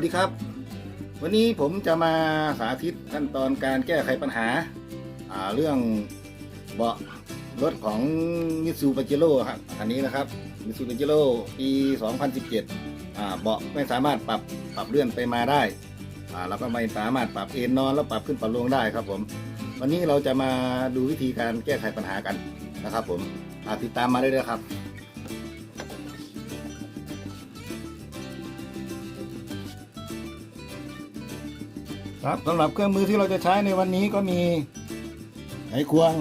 วัสดีครับ วันนี้ผมจะมาสาธิตขั้นตอนการแก้ไขปัญหาาเรื่องเบาะรถของมิตซูปาเจโร่ครับอันนี้นะครับมิตซูปาเจโร่ปี 2017 เบาะไม่สามารถปรับปรับเลื่อนไปมาได้อ่าแล้วก็ไม่สามารถปรับเอนนอนแล้วปรับขึ้นปรับลงได้ครับผมวันนี้เราจะมาดูวิธีการแก้ไขปัญหากันนะครับ ผมติดตามมาได้เลยครับ ครับสำหรับเครื่องมือที่เราจะใช้ในวันนี้ก็มีไขควง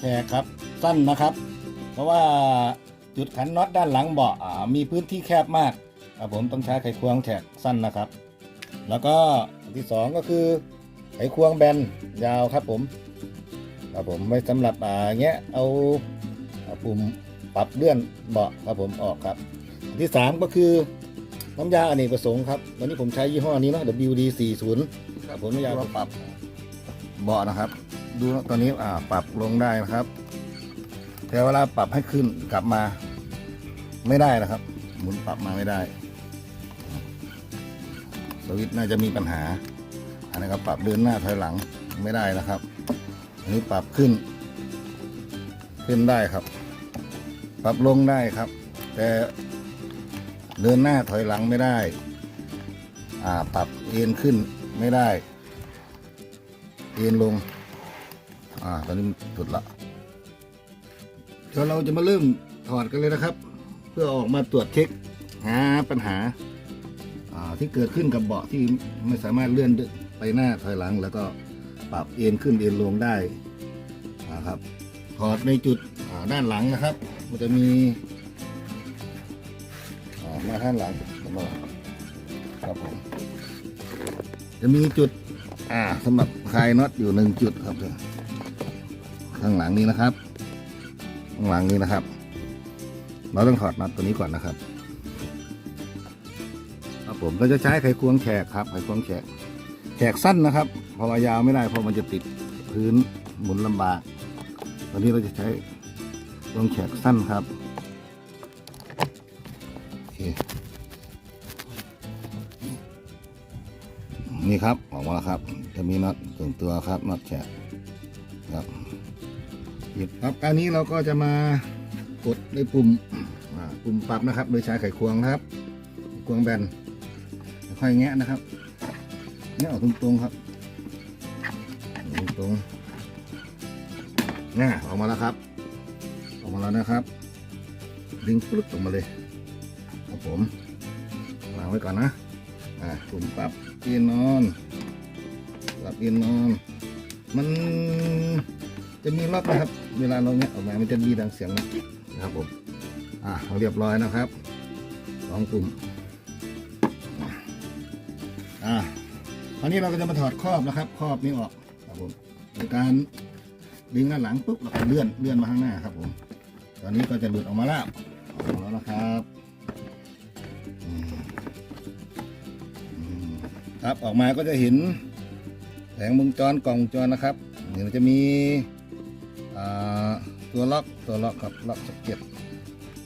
แฉกครับสั้นนะครับ เพราะว่าจุดขันน็อตด้านหลังเบาะมีพื้นที่แคบมากครับผมต้องใช้ไขควงแฉกสั้นนะครับ แล้วก็ที่สองก็คือไขควงแบนยาวครับผมครับผมไว้สำหรับอ่าเงี้ยเอาปุ่มปรับเลื่อนเบาะครับผมออกครับ ที่สามก็คือ น้ำยาอเนกประสงค์ครับวันนี้ผมใช้ยี่ห้อนี้เนาะ WD 40ครับผมน้ำยาปรับเบาะนะครับ ดูตอนนี้อ่าปรับลงได้นะครับ แต่เวลาปรับให้ขึ้นกลับมา ไม่ได้นะครับ หมุนปรับมาไม่ได้ สวิตช์น่าจะมีปัญหา อันนี้ก็ปรับเดินหน้าถอยหลังไม่ได้นะครับ อันนี้ปรับขึ้น ขึ้นได้ครับ ปรับลงได้ครับ แต่ เดินหน้าถอยหลังไม่ได้ปรับเอ็นขึ้นไม่ได้ เอ็นลงอ่าตอนนี้สุดละเดี๋ยวเราจะมาเริ่มถอดกันเลยนะครับ เพื่อออกมาตรวจเช็คหาปัญหาที่เกิดขึ้นกับเบาะที่ไม่สามารถเลื่อนไปหน้าถอยหลัง แล้วก็ปรับเอ็นขึ้นเอ็นลงได้นะครับถอดในจุดด้านหลังนะครับ มันจะมี มาข้างหลังครับผมจะมีจุด อ่าสำหรับคลายน็อตอยู่หนึ่งจุดครับข้างหลังนี้นะครับ ข้างหลังนี้นะครับ เราต้องถอดน็อตตัวนี้ก่อนนะครับ ครับผมเราจะใช้ไขควงแฉกครับไขควงแฉกแฉกสั้นนะครับพราะว่ายาวไม่ได้เพราะมันจะติดพื้นหมุนลำบาก ตอนนี้เราจะใช้ควงแฉกสั้นครับ นี่ครับออกมาแล้วครับ จะมีน็อตถึงตัวครับน็อตแฉกครับหยิบครับอันนี้เราก็จะมากดในปุ่มปุ่มปรับนะครับ โดยใช้ไขควงครับ ควงแบนค่อยแงะนะครับแงะออกตรงๆครับตรงๆน่ออกมาแล้วครับ ออกมาแล้วนะครับ ดึงปลุกออกมาเลยครับผมวางไว้ก่อนนะอ่าปุ่มปรับ อียนนอนปรับอียนนอน มันจะมีล็อกนะครับ เวลาเราเนี้ยออกมา มันจะมีดังเสียงนะครับผม อ่าเรียบร้อยนะครับสองปุ่มอ่าคราวนี้เราก็จะมาถอดครอบนะครับ ครอบนี้ออกครับผมในการดึงด้านหลังปุ๊บเราก็เลื่อนเลื่อนมาข้างหน้าครับผม ตอนนี้ก็จะหลุดออกมาแล้วออกมาแล้วนะครับ ครับ ออกมาก็จะเห็นแผงวงจรกล่องจรนะครับนี่มันจะมีตัวล็อกตัวล็อกครับล็อกสะเก็ต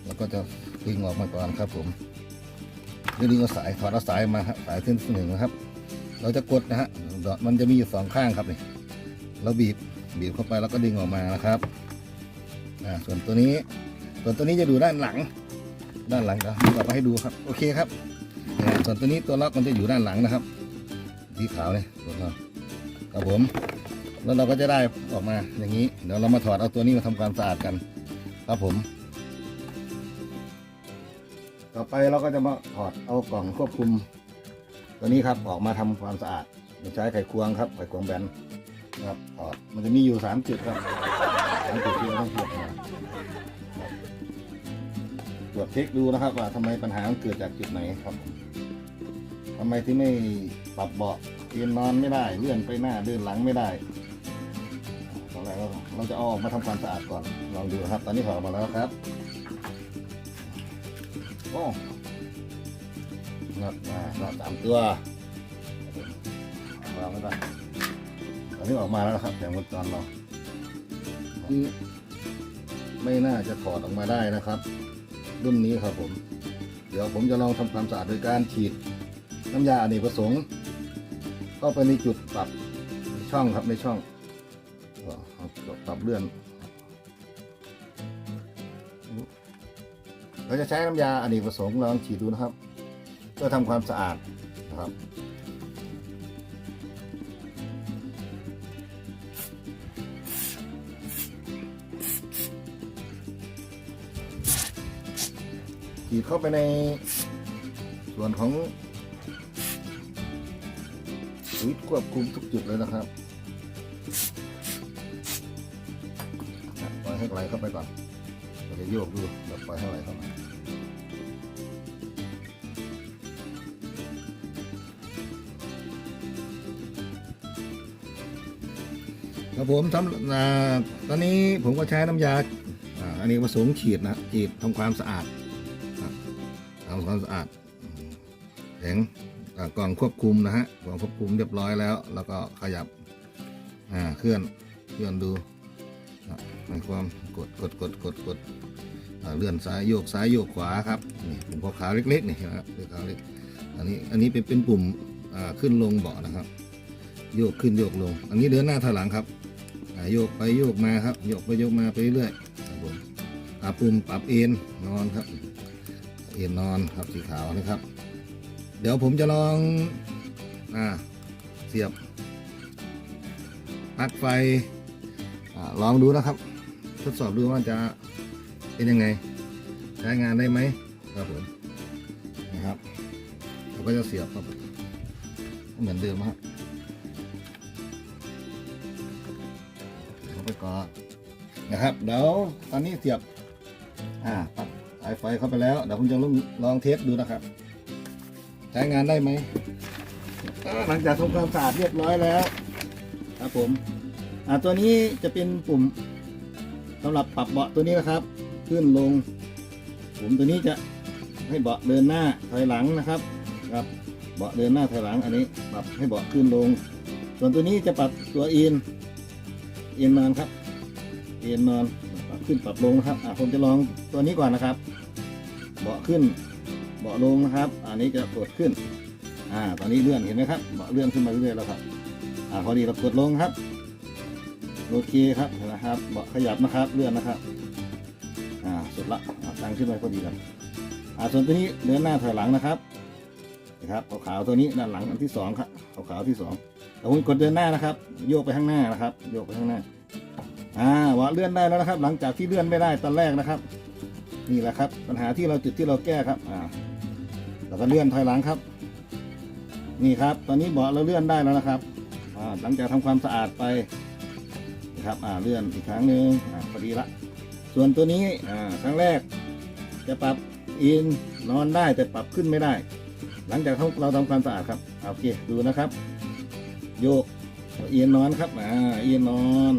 แล้วก็จะดึงออกมาก่อนครับผมดึงเอาสายถอดเอาสายมาครับสายเส้นหนึ่งนะครับ เราจะกดนะฮะมันจะมีอยู่สองข้างครับนี่เราบีบบีบเข้าไปแล้วก็ดึงออกมานะครับอ่าส่วนตัวนี้ ส่วนตัวนี้จะอยู่ด้านหลัง ด้านหลังเดี๋ยวเราไปให้ดูครับ โอเคครับ ส่วนตัวนี้ตัวล็อกมันจะอยู่ด้านหลังนะครับ สีขาวเนี่ยตัวเราครับผม แล้วเราก็จะได้ออกมาอย่างนี้ เดี๋ยวเรามาถอดเอาตัวนี้มาทำความสะอาดกัน ครับผม ต่อไปเราก็จะมาถอดเอากล่องควบคุม ตัวนี้ครับออกมาทำความสะอาดใช้ไขควงครับไขควงแบนครับถอดมันจะมีอยู่สามจุดครับสามจุดที่เราต้องตรวจมาตรวจเช็คดูนะครับว่าทำไมปัญหามันเกิดจากจุดไหนครับ ทำไมที่ไม่ปรับเบาะเตียนนอนไม่ได้เลื่อนไปหน้าเดินหลังไม่ได้ตอนแรกเราเราจะเอาออกมาทำความสะอาดก่อนลองดูครับ ตอนนี้ถอดอกมาแล้วครับโอ้ครับมาเราสามตัววางไว้ก่อนตอนนี้ออกมาแล้วครับแผงวงจรเราไม่น่าจะถอดออกมาได้นะครับ รุ่นนี้ครับผม เดี๋ยวผมจะลองทำความสะอาดโดยการฉีด น้ำยาอเนกประสงค์เข้าไปในจุดปรับช่องครับในช่องปรับเลื่อนเราจะใช้น้ำยาอเนกประสงค์ลองฉีดดูนะครับ เพื่อทำความสะอาดนะครับฉีดเข้าไปในส่วนของ สวิตควบคุมทุกจุดเลยนะครับปล่อยให้ไหลเข้าไปก่อนเราจะโยกดูเดี๋ยวปล่อยให้ไหลเข้ามาครับผมทำอตอนนี้ผมก็ใช้น้ำยาอ่าอันนี้ผสมฉีดนะฉีดทำความสะอาดทำความสะอาดแผง กล่องควบคุมนะฮะกล่องควบคุมเรียบร้อยแล้ว แล้วก็ขยับอ่าเคลื่อนเคลื่อนดูในความกดกดกดกดกดเลื่อนซ้ายโยกซ้ายโยกขวาครับนี่ปุ่มขาเล็กๆนี่เห็นะครับเล็กขาเล็กอันนี้อันนี้เป็นเป็นปุ่มอ่าขึ้นลงเบาะนะครับ โยกขึ้นโยกลง อันนี้เดินหน้าถอยหลังครับอ่าโยกไปโยกมาครับโยกไปโยกมาไปเรื่อยครับผมอ่าปุ่มปรับเอ็นนอนครับเอ็นนอนครับสีขาวนะครับ เดี๋ยวผมจะลองอ่าเสียบปลั๊กไฟอาลองดูนะครับ ทดสอบดูว่าจะเป็นยังไง ใช้งานได้ไหมครับผมนะครับเราก็จะเสียบครับเหมือนเดิมครับเข้าไปก่อนนะครับเดี๋ยวตอนนี้เสียบอ่าปลั๊กสายไฟเข้าไปแล้วเดี๋ยวผมจะลองลองเทสดูนะครับ ใช้งานได้ไหมหลังจากทำความสะอาดเรียบร้อยแล้วครับผมอ่าตัวนี้จะเป็นปุ่มสำหรับปรับเบาะตัวนี้นะครับ ขึ้นลงปุ่มตัวนี้จะให้เบาะเดินหน้าถอยหลังนะครับครับเบาะเดินหน้าถอยหลังอันนี้ปรับให้เบาะขึ้นลง ส่วนตัวนี้จะปรับตัวเอ็นเอ็นนอนครับเอ็นนอนปรับขึ้นปรับลงนะครับอะผมจะลองตัวนี้ก่อนนะครับ เบาะขึ้น เบาะลงนะครับ อันนี้จะกดขึ้น อ่า ตอนนี้เลื่อนเห็นไหมครับ เบาะเลื่อนขึ้นมาเรื่อยๆแล้วครับ อ่า พอดีเรากดลงครับ โอเคครับ เห็นะครับ เบาะขยับนะครับ เลื่อนนะครับ อ่า สุดละตั้งขึ้นไปพอดีครับอ่า ส่วนตัวนี้เดินหน้าถอยหลังนะครับนะครับขาวๆตัวนี้ด้านหลังอันที่สองครับขาวๆที่สองแต่ผมกดเดินหน้านะครับ โยกไปข้างหน้านะครับ โยกไปข้างหน้า อ่าว่าเลื่อนได้แล้วนะครับ หลังจากที่เลื่อนไม่ได้ตอนแรกนะครับ นี่แหละครับ ปัญหาที่เราจุดที่เราแก้ครับ อ่า เราก็เลื่อนถอยหลังครับ นี่ครับ ตอนนี้เบาะเราเลื่อนได้แล้วนะครับหลังจากทำความสะอาดไปนะครับอ่าเลื่อนอีกครั้งหนึ่งอ่าพอดีละ ส่วนตัวนี้อ่าครั้งแรก จะปรับอินนอนได้แต่ปรับขึ้นไม่ได้ หลังจากเราทำความสะอาดครับโอเคดูนะครับ โยกเอียนนอนครับอ่าเอียนนอน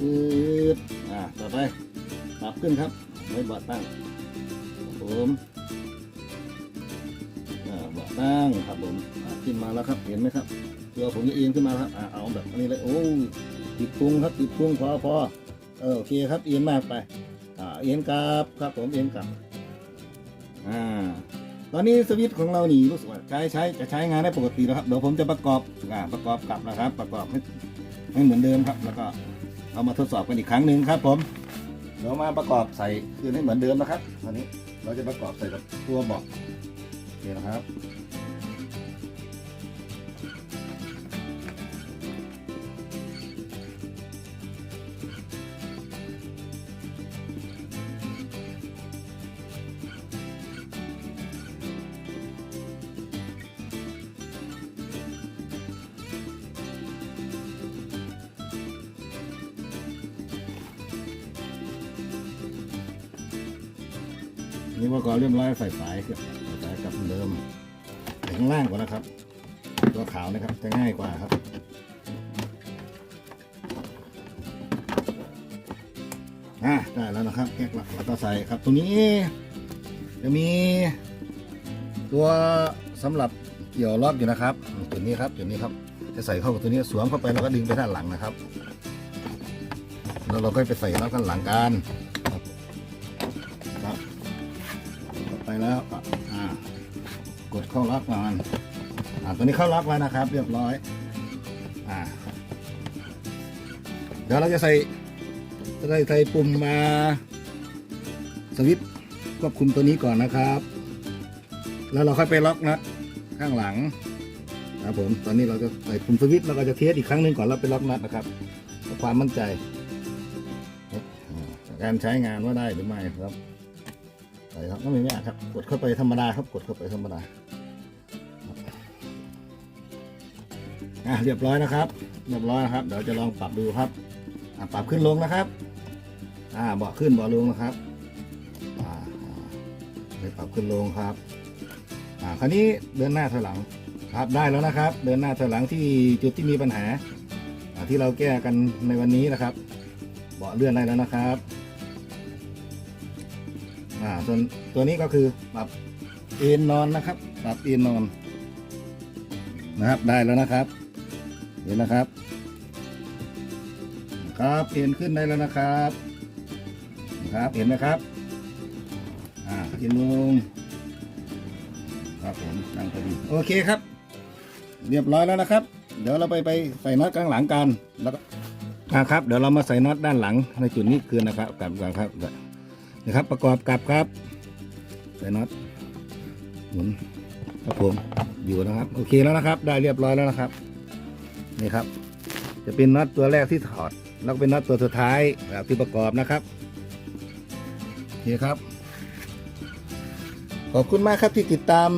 อืดอ่าต่อไปปรับขึ้นครับไว้เบาะตั้งผม ตั้งครับผมขึ้นมาแล้วครับเห็นไหมครับตัวผมจะเอียงขึ้นมาครับเอาแบบนี้เลยโอ้ติดพุงครับติดพุงพอพอเออโอเคครับเอียงมากไปอเอียงกลับครับผมเอียงกลับอ่าตอนนี้สวิตช์ของเรานี่รู้สึกว่าใช้ใช้จะใช้งานได้ปกติแล้วครับเดี๋ยวผมจะประกอบอ่าประกอบกลับนะครับ ประกอบให้ให้เหมือนเดิมครับ แล้วก็เอามาทดสอบกันอีกครั้งหนึ่งครับผมเดี๋ยวมาประกอบใส่คืนให้เหมือนเดิมนะครับตอนนี้เราจะประกอบใส่กับตัวบาะโอเคนะครับ นี่ประกอเรียบร้อยใส่สายครับใส่สายกับเดิมใส่ข้างล่างก่อนนะครับ ตัวขาวนะครับจะง่ายกว่าครับอะได้แล้วนะครับแก๊กหลักแล้วก็ใส่ครับตัวนี้ จะมี ตัวสำหรับเกี่ยวล็อกอยู่นะครับตัวนี้ครับตัวนี้ครับ จะใส่เข้ากับตัวนี้สวมเข้าไปแล้วก็ดึงไปด้านหลังนะครับ แล้วเราก็ไปใส่ล็อกด้านหลังกัน แล้วก็อ่ากดเข้าล็อกก่อนอ่าตัวนี้เข้าล็อกแล้วนะครับ เรียบร้อยอ่าเดี๋ยวเราจะใส่จะได้ใส่ปุ่มมาสวิตควบคุมตัวนี้ก่อนนะครับ แล้วเราค่อยไปล็อกน็อตข้างหลังครับผมตอนนี้เราจะใส่ปุ่มสวิตช์แล้วก็จะเทสอีกครั้งหนึ่งก่อนแล้วไปล็อกน็อตนะครับความมั่นใจ การใช้งานว่าได้หรือไม่ครับ ครับก็ไม่ยากครับ กดเข้าไปธรรมดาครับ กดเข้าไปธรรมดาอะเรียบร้อยนะครับ เรียบร้อยนะครับ เดี๋ยวจะลองปรับดูครับอะปรับขึ้นลงนะครับ อ่าเบาขึ้นเบาลงนะครับอ่าไปปรับขึ้นลงครับ อ่าคราวนี้เดินหน้าถอยหลังครับได้แล้วนะครับ เดินหน้าถอยหลังที่จุดที่มีปัญหาอ่าที่เราแก้กันในวันนี้นะครับ เบาเลื่อนได้แล้วนะครับ อ่าส่วนตัวนี้ก็คือปรับเอนนอนนะครับ ปรับเอนนอนนะครับ ได้แล้วนะครับ เห็นนะครับ ครับเอนขึ้นได้แล้วนะครับครับเห็นไหมครับ อ่าเอนลงครับผมนั่งพอดีโอเคครับ เรียบร้อยแล้วนะครับ เดี๋ยวเราไปไปใส่น็อตข้างหลังกันแล้วก็อ่าครับ เดี๋ยวเรามาใส่น็อตด้านหลังในจุดนี้คืนนะครับกลับกันครับ นะครับ ประกอบกลับครับใส่น็อตหมุนครับผมอยู่นะครับ โอเคแล้วนะครับ ได้เรียบร้อยแล้วนะครับนี่ครับ จะเป็นน็อตตัวแรกที่ถอด แล้วเป็นน็อตตัวสุดท้ายแบบที่ประกอบนะครับโอเครับ ขอบคุณมากครับที่ติดตาม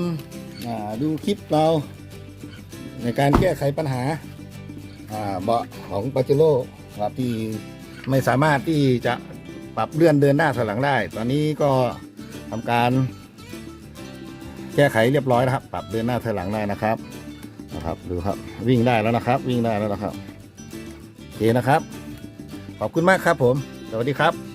าดูคลิปเรา ในการแก้ไขปัญหาเบาะของปาเจโร่ครับที่ไม่สามารถที่จะ รับเลื่อนเดินหน้าถอยหลังได้ ตอนนี้ก็ทำการแก้ไขเรียบร้อยนะครับ ปรับเดินหน้าถอยหลังได้นะครับนะครับ ดูครับวิ่งได้แล้วนะครับ วิ่งได้แล้วนะครับโอเคนะครับ ขอบคุณมากครับผม สวัสดีครับ